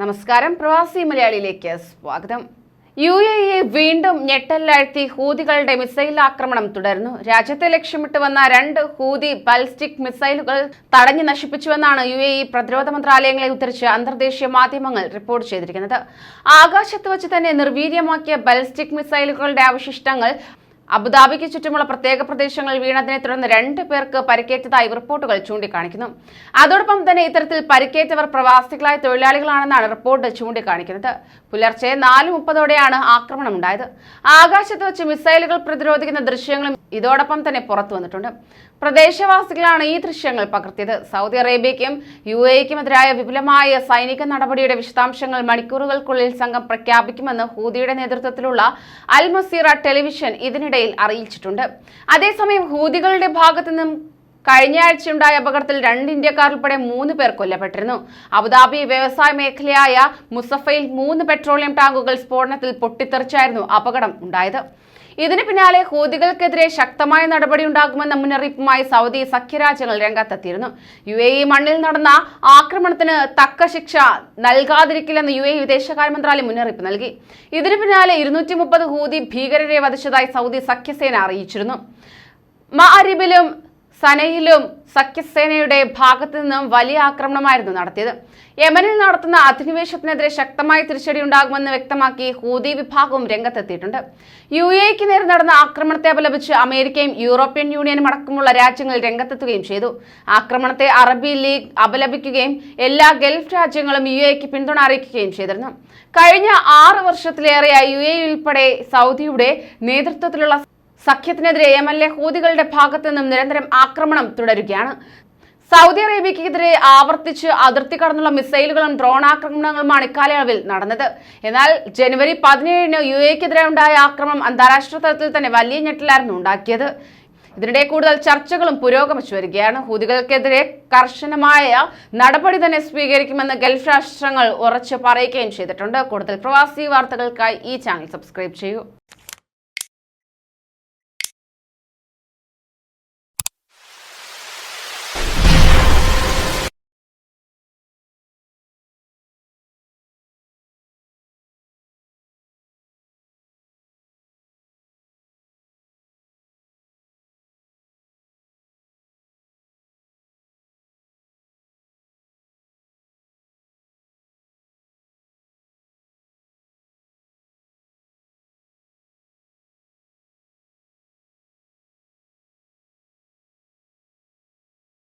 നമസ്കാരം. പ്രവാസി മലയാളിയിലേക്ക് സ്വാഗതം. യു എ ഇ വീണ്ടും ഞെട്ടലിലാഴ്ത്തി ഹൂതികളുടെ മിസൈൽ ആക്രമണം തുടർന്നു രാജ്യത്തെ ലക്ഷ്യമിട്ട് വന്ന രണ്ട് ഹൂതി ബാലിസ്റ്റിക് മിസൈലുകൾ തടഞ്ഞു നശിപ്പിച്ചുവെന്നാണ് യു എ ഇ പ്രതിരോധ മന്ത്രാലയങ്ങളെ ഉദ്ധരിച്ച് അന്തർദേശീയ മാധ്യമങ്ങൾ റിപ്പോർട്ട് ചെയ്തിരിക്കുന്നത്. ആകാശത്ത് വെച്ച് തന്നെ നിർവീര്യമാക്കിയ ബാലിസ്റ്റിക് മിസൈലുകളുടെ അവശിഷ്ടങ്ങൾ അബുദാബിക്ക് ചുറ്റുമുള്ള പ്രത്യേക പ്രദേശങ്ങളിൽ വീണതിനെ തുടർന്ന് രണ്ട് പേർക്ക് പരിക്കേറ്റതായി റിപ്പോർട്ടുകൾ ചൂണ്ടിക്കാണിക്കുന്നു. അതോടൊപ്പം തന്നെ ഇത്തരത്തിൽ പരിക്കേറ്റവർ പ്രവാസികളായ തൊഴിലാളികളാണെന്നാണ് റിപ്പോർട്ട് ചൂണ്ടിക്കാണിക്കുന്നത്. പുലർച്ചെ നാല് മുപ്പതോടെയാണ് ആക്രമണം ഉണ്ടായത് ആകാശത്ത് വെച്ച് മിസൈലുകൾ പ്രതിരോധിക്കുന്ന ദൃശ്യങ്ങളും ഇതോടൊപ്പം തന്നെ പുറത്തു വന്നിട്ടുണ്ട്. പ്രദേശവാസികളാണ് ഈ ദൃശ്യങ്ങൾ പകർത്തിയത്. സൗദി അറേബ്യയ്ക്കും യു എക്കും എതിരായ വിപുലമായ സൈനിക നടപടിയുടെ വിശദാംശങ്ങൾ മണിക്കൂറുകൾക്കുള്ളിൽ സംഘം പ്രഖ്യാപിക്കുമെന്ന് ഹൂതിയുടെ നേതൃത്വത്തിലുള്ള അൽ മസീറ ടെലിവിഷൻ ഇതിനിടയിൽ അറിയിച്ചിട്ടുണ്ട്. അതേസമയം ഹൂതികളുടെ ഭാഗത്തു നിന്നും കഴിഞ്ഞ ആഴ്ചയുണ്ടായ അപകടത്തിൽ രണ്ട് ഇന്ത്യക്കാർ ഉൾപ്പെടെ മൂന്ന് പേർ കൊല്ലപ്പെട്ടിരുന്നു. അബുദാബി വ്യവസായ മേഖലയായ മുസഫയിൽ മൂന്ന് പെട്രോളിയം ടാങ്കുകൾ സ്ഫോടനത്തിൽ പൊട്ടിത്തെറിച്ചായിരുന്നു അപകടം ഉണ്ടായത്. ഇതിന് പിന്നാലെ ഹൂതികൾക്കെതിരെ ശക്തമായ നടപടി ഉണ്ടാകുമെന്ന മുന്നറിയിപ്പുമായി സൗദി സഖ്യരാജ്യങ്ങൾ രംഗത്തെത്തിയിരുന്നു. യു എ ഇ മണ്ണിൽ നടന്ന ആക്രമണത്തിന് തക്ക ശിക്ഷ നൽകാതിരിക്കില്ലെന്ന് യു എ വിദേശകാര്യ മന്ത്രാലയം മുന്നറിയിപ്പ് നൽകി. ഇതിന് പിന്നാലെ ഇരുന്നൂറ്റി മുപ്പത് ഹൂതി ഭീകരരെ വധിച്ചതായി സൗദി സഖ്യസേന അറിയിച്ചിരുന്നു. മഅരിബിലും സനയിലും സഖ്യസേനയുടെ ഭാഗത്തു നിന്നും വലിയ ആക്രമണമായിരുന്നു നടത്തിയത്. യമനിൽ നടത്തുന്ന അധിനിവേശത്തിനെതിരെ ശക്തമായ തിരിച്ചടി ഉണ്ടാകുമെന്ന് വ്യക്തമാക്കി ഹൂതി വിഭാഗവും രംഗത്തെത്തിയിട്ടുണ്ട്. യു എക്ക് നേരെ നടന്ന ആക്രമണത്തെ അപലപിച്ച് അമേരിക്കയും യൂറോപ്യൻ യൂണിയനും അടക്കമുള്ള രാജ്യങ്ങൾ രംഗത്തെത്തുകയും ചെയ്തു. ആക്രമണത്തെ അറബി ലീഗ് അപലപിക്കുകയും എല്ലാ ഗൾഫ് രാജ്യങ്ങളും യു എക്ക് പിന്തുണ അറിയിക്കുകയും ചെയ്തിരുന്നു. കഴിഞ്ഞ ആറ് വർഷത്തിലേറെയായി യു എ ഉൾപ്പെടെ സൗദിയുടെ നേതൃത്വത്തിലുള്ള സഖ്യത്തിനെതിരെ യമനിലെ ഹൂതികളുടെ ഭാഗത്തു നിന്നും നിരന്തരം ആക്രമണം തുടരുകയാണ്. സൗദി അറേബ്യക്കെതിരെ ആവർത്തിച്ച് അതിർത്തി കടന്നുള്ള മിസൈലുകളും ഡ്രോൺ ആക്രമണങ്ങളുമാണ് ഇക്കാലയളവിൽ നടന്നത്. എന്നാൽ ജനുവരി പതിനേഴിന് യു എക്കെതിരെ ഉണ്ടായ ആക്രമണം അന്താരാഷ്ട്ര തലത്തിൽ തന്നെ വലിയ ഞെട്ടലായിരുന്നു ഉണ്ടാക്കിയത്. ഇതിനിടെ കൂടുതൽ ചർച്ചകളും പുരോഗമിച്ചു വരികയാണ്. ഹൂതികൾക്കെതിരെ കർശനമായ നടപടി തന്നെ സ്വീകരിക്കുമെന്ന് ഗൾഫ് രാഷ്ട്രങ്ങൾ ഉറച്ചു പറയുകയും ചെയ്തിട്ടുണ്ട്. കൂടുതൽ പ്രവാസി വാർത്തകൾക്കായി ഈ ചാനൽ സബ്സ്ക്രൈബ് ചെയ്യൂ.